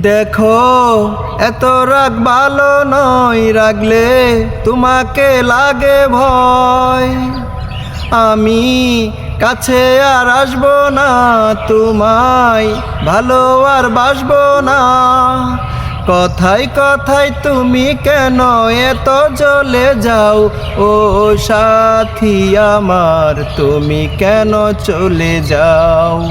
দেখো, এত রাগ ভালো নয় রাগলে তোমাকে লাগে ভয়। আমি কাছে আর আসব না, তোমায় ভালো আর বাসবো না। কথায় কথায় তুমি কেন এত চলে যাও? ও সাথী আমার, তুমি কেন চলে যাও?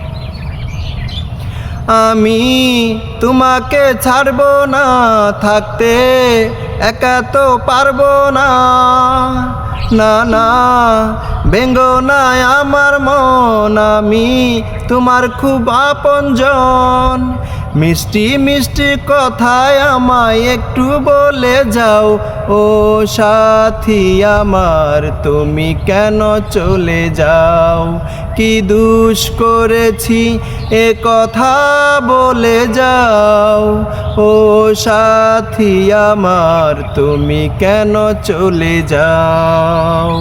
আমি তোমাকে ছাড়বো না, থাকতে একা তো পারব না। না না বেঙ্গ নাই আমার মন, আমি তোমার খুব আপনজন। মিষ্টি মিষ্টি কথায় আমায় একটু বলে যাও, ও সাথী আমার, তুমি কেন চলে যাও? কি দুষ করেছি এ কথা? বলে যাও ও সাথী আমার তুমি কেন চলে যাও?